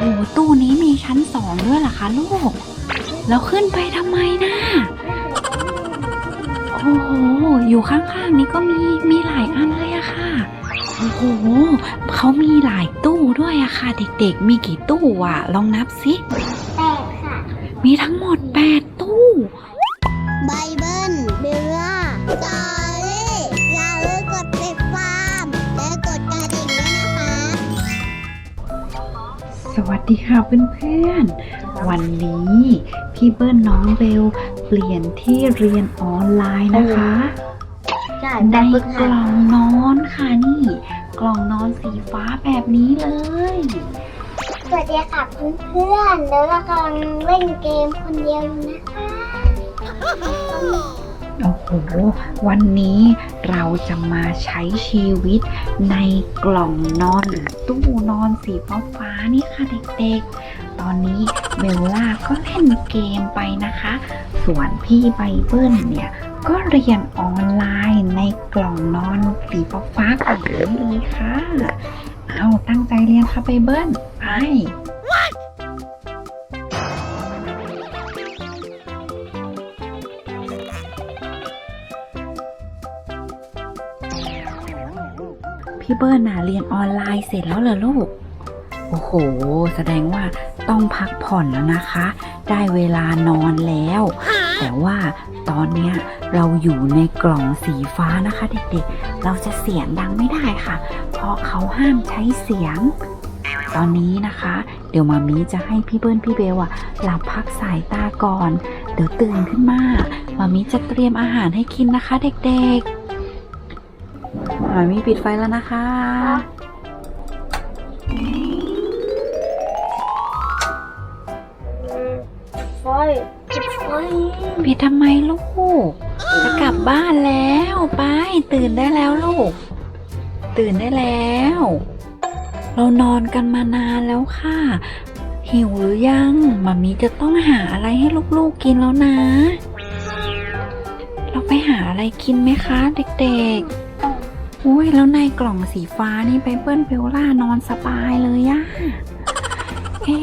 โหตู้นี้มีชั้นสองด้วยเหรอคะลูก แล้วขึ้นไปทำไมนะโอ้โห อยู่ข้างๆนี้ก็มี มีหลายอันเลยอะค่ะ โอ้โห เขามีหลายตู้ด้วยอะค่ะ เด็กๆ มีกี่ตู้อะลองนับสิแปดค่ะ มีทั้งหมด8ตู้ วัสดีค่ะเพื่อนๆ วันนี้พี่เบิ้ลน้องเบลเปลี่ยนที่เรียนออนไลน์นะคะใช่ในกล่องนอนค่ะนี่ กล่องนอนสีฟ้าแบบนี้เลย สวัสดีค่ะเพื่อนๆแล้วเรากำลังเล่นเกมคนเดียวอยู่นะคะ โอ้โหวันนี้เราจะมาใช้ชีวิตในกล่องนอนหรือตู้นอนสีฟ้าฟ้านี่ค่ะเด็กๆ ตอนนี้เบลล่าก็เล่นเกมไปนะคะ ส่วนพี่ไบเบิลเนี่ยก็เรียนออนไลน์ในกล่องนอนสีฟ้าฟ้ากล่องนี้เลยค่ะ เอาตั้งใจเรียนค่ะไบเบิลไป พี่เบิร์นน่ะเรียนออนไลน์เสร็จแล้วเหรอลูก โอ้โห แสดงว่าต้องพักผ่อนแล้วนะคะ ได้เวลานอนแล้ว แต่ว่าตอนเนี้ยเราอยู่ในกล่องสีฟ้านะคะเด็กๆ เราจะเสียงดังไม่ได้ค่ะ เพราะเขาห้ามใช้เสียง ตอนนี้นะคะ เดี๋ยวมามีจะให้พี่เบิ้ลพี่เบลอะหลับพักสายตาก่อน เดี๋ยวตื่นขึ้นมามามีจะเตรียมอาหารให้กินนะคะเด็กๆ มามีปิดไฟแล้วนะคะ ไฟไฟปิดทำไมลูก จะกลับบ้านแล้วไปตื่นได้แล้วลูก ตื่นได้แล้ว เรานอนกันมานานแล้วค่ะ หิวหรือยังมามีจะต้องหาอะไรให้ลูกๆกินแล้วนะ เราไปหาอะไรกินไหมคะ เด็กๆ อุ้ยแล้วในกล่องสีฟ้านี่ไปเปิ้ลเบลล่านอนสบายเลยอะเอ๊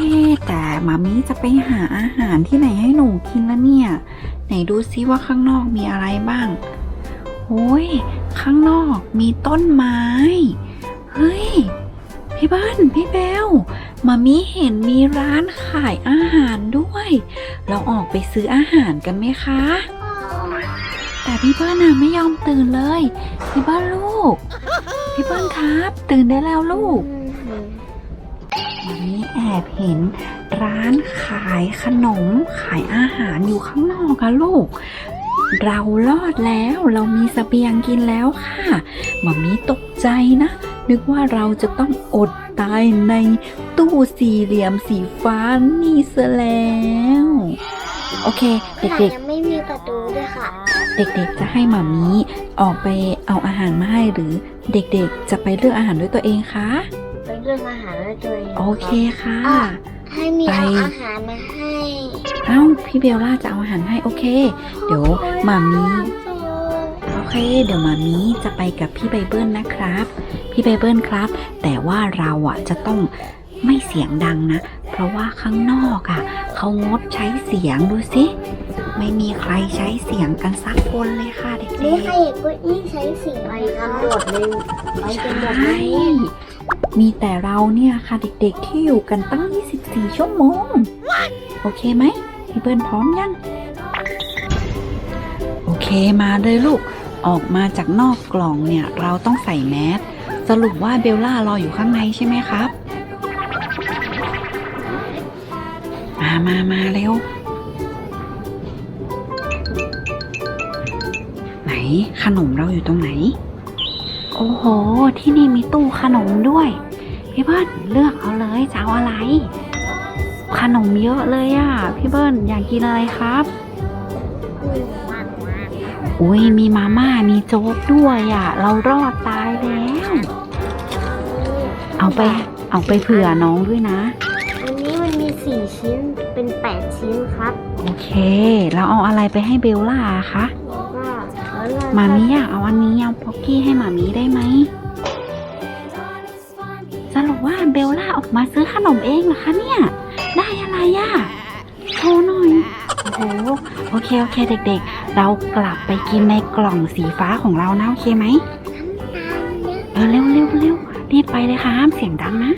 แต่มามีจะไปหาอาหารที่ไหนให้หนูกินแล้วเนี่ย ไหนดูซิว่าข้างนอกมีอะไรบ้างโอ้ยข้างนอกมีต้นไม้ เฮ้ย พี่เบิ้ลพี่เบลมามีเห็นมีร้านขายอาหารด้วย เราออกไปซื้ออาหารกันไหมคะ แต่พี่เบิ้ลน่ะไม่ยอมตื่นเลย พี่เบิ้ลลูก พี่เบิ้ลครับ ตื่นได้แล้วลูกวันนี้แอบเห็นร้านขายขนมขายอาหารอยู่ข้างนอกค่ะลูก เรารอดแล้วเรามีสเสบียงกินแล้วค่ะมามีตกใจนะ นึกว่าเราจะต้องอดตายในตู้สี่เหลี่ยมสีฟ้านี่ซะแล้ว โอเคขนาดเด็กยังไม่มีประตูด้วยค่ะๆเด็กๆจะให้มามีออกไปเอาอาหารมาให้หรือเด็กๆจะไปเลือกอาหารด้วยตัวเองคะไปเรื่องอาหารด้วยตัวเองโอเคค่ะอะให้มีไปเอาอาหารมาให้เอ้าพี่เบลล่าจะเอาอาหารให้โอเค เดี๋ยวมามีโอเค เดี๋ยวมามีจะไปกับพี่ไบเบิลนะครับ พี่ไบเบิลครับ แต่ว่าเราอะจะต้องไม่เสียงดังนะเพ ราะว่าข้างนอกอะเขางดใช้เสียงดูสิไม่มีใครใช้เสียงกันสักคนเลยค่ะเด็นี่กใครอยากก็อี้ใช้สีไปกันหมดเลยไปๆกันหมดใช่เลยมีแต่เราเนี่ยค่ะเด็กๆที่อยู่กันตั้ง 24 ชั่วโมง โอเคไหมพี่เบิร์นพร้อมยัง โอเคมาเลยลูก ออกมาจากนอกกล่องเนี่ย เราต้องใส่แมส สรุปว่าเบลล่ารออยู่ข้างในใช่ไหมครับ มามามาเร็ว ไหนขนมเราอยู่ตรงไหน โอ้โห ที่นี่มีตู้ขนมด้วย พี่เบิ้ลเลือกเอาเลยจะเอาอะไร ขนมเยอะเลยอะ่ะ พี่เบิ้ลอยากกินอะไรครับ อุ้ยมีมาม่ามีโจ๊กด้วยอะ่ะ เรารอดตายแล้ว เอาไป เอาไปเผื่อน้องด้วยนะ 4 ชิ้นเป็น 8 ชิ้นครับโอเค เราเอาอะไรไปให้เบลล่าคะหมามีอยากเอาอันนี้เอาพ็อกกี้ให้หมามีได้ไหมสรุปว่าเบลล่าออกมาซื้อขนมเองเหรอคะเนี่ย ได้อะไรอะโชว์หน่อยโอ้โอเคโอเคเด็ก ๆ เรากลับไปกินในกล่องสีฟ้าของเรานะโอเคไหมเออเร็วเร็วเร็วรีบไปเลยค่ะห้ามเสียงดังนะ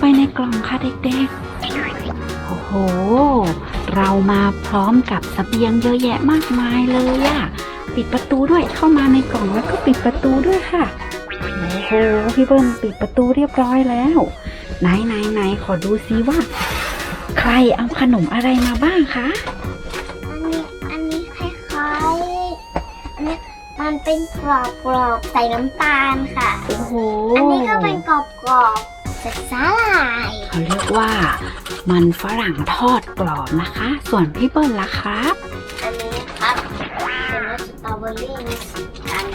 ไปในกล่องค่ะเด็กๆ โอ้โห เรามาพร้อมกับเสบียงเยอะแยะมากมายเลยอะปิดประตูด้วยเข้ามาในกล่องแล้วก็ปิดประตูด้วยค่ะ โอ้โห พี่เบิ้ลปิดประตูเรียบร้อยแล้ว ไหนไหนไหนขอดูซิว่า ใครเอาขนมอะไรมาบ้างคะ อันนี้อันนี้คล้ายๆอันนี้มันเป็นกรอบกรอบๆใส่น้ำตาลค่ะ โอ้โห อันนี้ก็เป็นกรอบก รอบๆใส่สาหร่ายเขาเรียกว่ามันฝรั่งทอดกรอบนะคะ ส่วนพี่เบิ้ลล่ะครับ อันนี้ครับเป็นรสสตรอเบอรี่มีสีอัน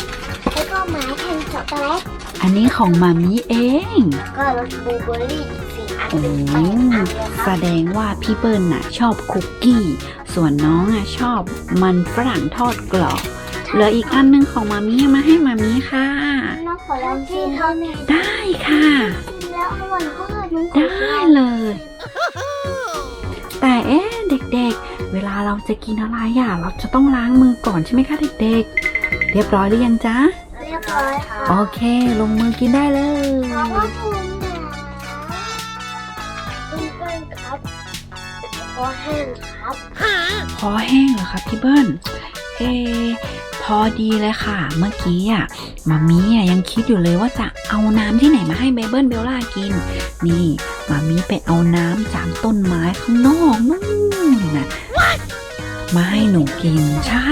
แล้วก็ไม้แทนช็อกโกแลตอันนี้ของมามีเอง ก็รสบลูเบอร์รี่อีกสี่อันโอ้เป็นแปดอันเลยคแสรับดงว่าพี่เปิ้ลน่ะชอบคุกกี้ ส่วนน้องอะชอบมันฝรั่งทอดกรอบ เหลืออีกอันหนึงของมามีมาให้มามีค่ะ น้องขอลองชิมเท่านี้ได้ค่ะชิม แล้วอร่อยมากน้องขอได้เลย แต่เอ๊ะเด็กๆ เวลาเราจะกินอะไรอะเราจะต้องล้างมือก่อนใช่ไหมคะเด็กๆ เรียบร้อยหรือยังจ๊ะ เรียบร้อยค่ะโอเค ลงมือกินได้เลยขอบพระคุณนะคุณเพื่อนครับขอแห้งครับพอแห้งเหรอคะพี่เบิ้ลเออ พอดีเลยค่ะ เมื่อกี้อะมามีอะยังคิดอยู่เลยว่าจะเอาน้ำที่ไหนมาให้เบเบิลเบลล่ากิน นี่มามีไปเอาน้ำจากต้นไม้ข้างนอกนู่นนะมาให้หนูกินใช่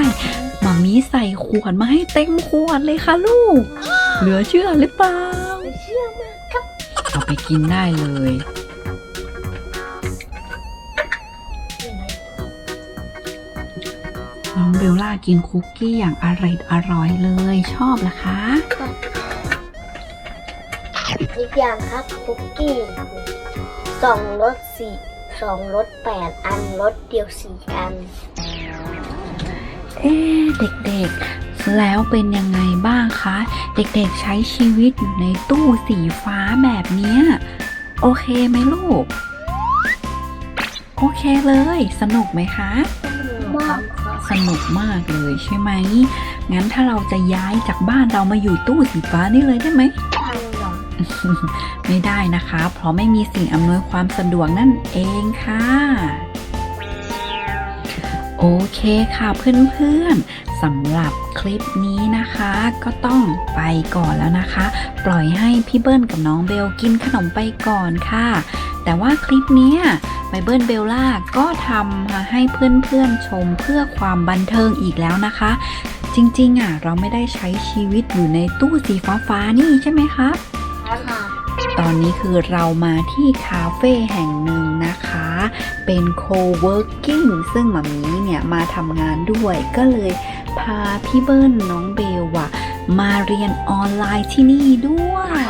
มามีใส่ขวดมาให้เต็มขวดเลยค่ะลูก เหลือเชื่อหรือเปล่าเชื่อมากครับเอาไปกินได้เลย น้องเบลล่ากินคุกกี้อย่างอร่อยอร่อยเลยชอบเหรอคะ อีกอย่างครับคุกกี้สองรสสี่สองรสแปดอันรสเดียวสี่อัน เอ๊ะเด็กๆ แล้วเป็นยังไงบ้างคะ เด็กๆใช้ชีวิตอยู่ในตู้สีฟ้าแบบเนี้ยโอเคไหมลูก โอเคเลย สนุกไหมคะ มากครับ สนุกมากเลยใช่ไหม งั้นถ้าเราจะย้ายจากบ้านเรามาอยู่ตู้สีฟ้านี่เลยได้ไหม ไม่ได้นะคะ เพราะไม่มีสิ่งอำนวยความสะดวกนั่นเองค่ะ โอเคค่ะเพื่อนๆสำหรับคลิปนี้นะคะ ก็ต้องไปก่อนแล้วนะคะ ปล่อยให้พี่เบิ้ลกับน้องเบลกินขนมไปก่อนค่ะ แต่ว่าคลิปเนี้ยไบเบิลเบลล่าก็ทำมาให้เพื่อนๆชมเพื่อความบันเทิงอีกแล้วนะคะ จริงๆอะเราไม่ได้ใช้ชีวิตอยู่ในตู้สีฟ้าๆนี่ใช่ไหมคะค่ะตอนนี้คือเรามาที่คาเฟ่แห่งหนึ่งนะคะ เป็น co-working ซึ่งหมามีเนี่ยมาทำงานด้วยก็เลยพาพี่เบิ้ลน้องเบลอะมาเรียนออนไลน์ที่นี่ด้วย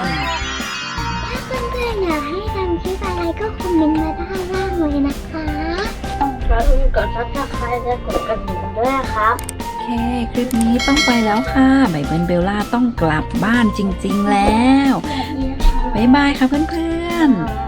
เมนต์มาด้านล่างเลยนะคะแล้วคุณกดซับสไครต์และกดกระดิ่งด้วยครับ โอเค คลิปนี้ต้องไปแล้วค่ะไบเบิลเบลล่าต้องกลับบ้านจริง ๆ แล้ว บ๊ายบายค่ะเพื่อนๆ